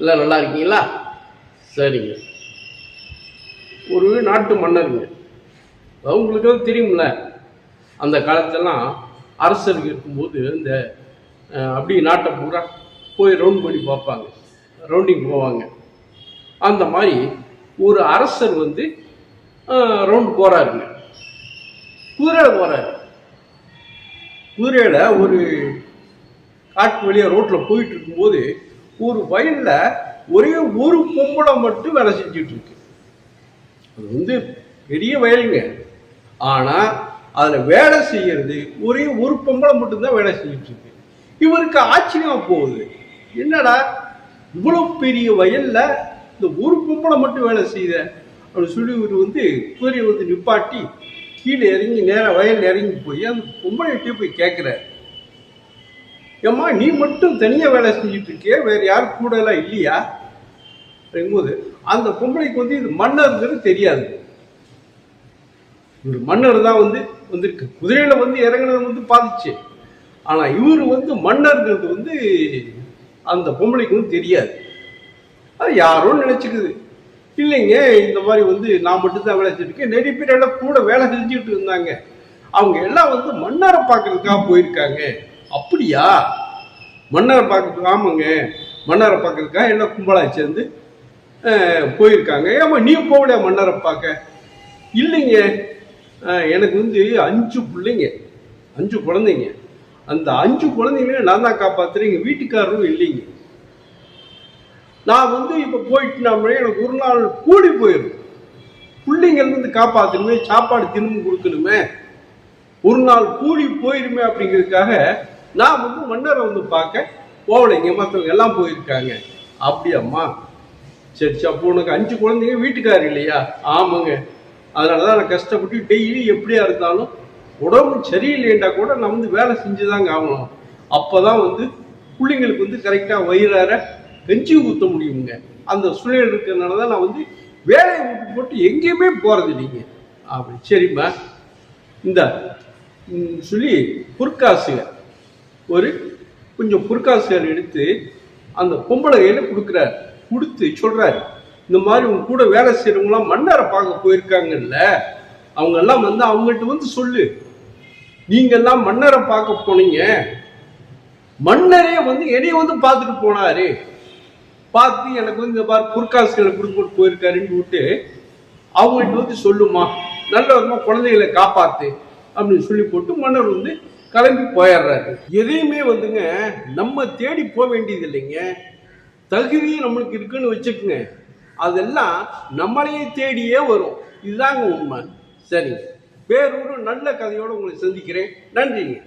எல்லாம் நல்லா இருக்கீங்களா? சரிங்க. ஒரு நாட்டு மன்னருங்க. அவங்களுக்கு தெரியும்ல அந்த காலத்தெல்லாம் அரசர்கள் இருக்கும்போது இந்த அப்படி நாட்டை பூரா போய் ரவுண்ட் பண்ணி பார்ப்பாங்க. ரவுண்டிங் போவாங்க. அந்த மாதிரி ஒரு அரசர் வந்து ரவுண்ட் போகிறாருங்க குதிரையில் போகிறாரு குதிரையில் ஒரு காட்டு வழியாக ரோட்டில் போயிட்டு இருக்கும்போது ஒரு வயலில் ஒரே ஒரு பொம்பளை மட்டும் வேலை செஞ்சுட்டு இருக்கு அது வந்து பெரிய வயலுங்க. ஆனால் அதில் வேலை செய்யறது ஒரே ஒரு பொம்பளை மட்டும்தான் வேலை செஞ்சுட்டு இருக்கு இவருக்கு ஆச்சரியமா போகுது. என்னடா இவ்வளோ பெரிய வயல்ல இந்த ஒரு பொம்பளை மட்டும் வேலை செய்த? அப்படின்னு சொல்லி இவர் வந்து குதிரையை வந்து நிப்பாட்டி கீழே இறங்கி நேராக வயலில் இறங்கி போய் அந்த பொம்பளைகிட்டே போய் கேட்குறாரு ஏம்மா நீ மட்டும் தனியாக வேலை செஞ்சுட்டு இருக்கிய வேறு யாரும் கூட எல்லாம் இல்லையா? அப்படிங்கும்போது அந்த பொம்பளைக்கு வந்து இது மன்னருங்கிறது தெரியாது. இவர் மன்னர் தான் வந்து வந்திருக்கு. குதிரையில் வந்து இறங்குனது வந்து பாதிச்சு. ஆனால் இவர் வந்து மன்னர்ங்கிறது வந்து அந்த பொம்பளைக்கு வந்து தெரியாது. அது யாரோ நினச்சிக்குது. இல்லைங்க இந்த மாதிரி வந்து நான் மட்டும்தான் வேலை செஞ்சுருக்கேன் நிறைய பேர் எல்லாம் கூட வேலை செஞ்சுட்டு இருந்தாங்க. அவங்க எல்லாம் வந்து மன்னரை பார்க்கறதுக்காக போயிருக்காங்க. அப்படியா? மன்னரை பார்க்க ஆமாங்க. மன்னரை பார்க்கறதுக்காக எல்லாம் கும்பலாக சேர்ந்து போயிருக்காங்க. ஏமா நீ போகலையா மன்னரை பார்க்க? இல்லைங்க. எனக்கு வந்து அஞ்சு பிள்ளைங்க. அஞ்சு குழந்தைங்க. அந்த அஞ்சு குழந்தைங்களையும் நான் தான் காப்பாத்துறேன். எங்கள் வீட்டுக்காரரும் இல்லைங்க. நான் வந்து இப்போ போயிட்டுனாமே எனக்கு ஒரு நாள் கூடி போயிடும் பிள்ளைங்கள்லேருந்து காப்பாற்றணுமே சாப்பாடு தினமும் கொடுக்கணுமே. ஒரு நாள் கூடி போயிருமே அப்படிங்கிறதுக்காக நான் வந்து மன்னரை வந்து பார்க்க போகலைங்க மற்றவங்க எல்லாம் போயிருக்காங்க. அப்படியாம்மா? சரி சரி அப்போ உனக்கு அஞ்சு குழந்தைங்க வீட்டுக்காரர் இல்லையா? ஆமாங்க. அதனால தான் நான் கஷ்டப்பட்டு டெய்லி எப்படியா இருந்தாலும் உடம்பு சரியில்லைண்டா கூட நான் வந்து வேலை செஞ்சுதாங்க ஆகணும். அப்போ தான் வந்து பிள்ளைங்களுக்கு வந்து கரெக்டாக வயிறார கஞ்சி ஊற்ற முடியுங்க. அந்த சூழல் இருக்கிறதுனால தான் நான் வந்து வேலையை விட்டு போட்டு எங்கேயுமே போகிறது இல்லைங்க. அப்படி சரிம்மா. இந்த சொல்லி பொற்காசுக. ஒரு கொஞ்சம் பொற்காசுகள் எடுத்து அந்த பொம்பளை கையில் கொடுக்குறாரு. கொடுத்து சொல்கிறாரு இந்த மாதிரி உங்க கூட வேலை செய்கிறவங்களாம் மன்னரை பார்க்க போயிருக்காங்கல்ல அவங்க எல்லாம் வந்து அவங்கள்ட்ட வந்து சொல்லு. நீங்க எல்லாம் மன்னரை பார்க்க போனீங்க. மன்னரே வந்து என்னைய வந்து பார்த்துட்டு போனாரு. பார்த்து எனக்கு வந்து இந்த மாதிரி பொற்காசுகளை கொடுத்துட்டு போயிருக்காருன்னு விட்டு அவங்கள்ட்ட வந்து சொல்லுமா நல்ல விதமாக குழந்தைகளை காப்பாற்று அப்படின்னு சொல்லி போட்டு மன்னர் வந்து கிளம்பி போயிடுறாரு. எதையுமே வந்துங்க நம்ம தேடி போக வேண்டியது இல்லைங்க. தகுதி நம்மளுக்கு இருக்குன்னு வச்சுக்கோங்க. அதெல்லாம் நம்மளையே தேடியே வரும். இதுதாங்க உண்மை. சரிங்க வேறொரு நல்ல கதையோடு உங்களை சந்திக்கிறேன். நன்றிங்க.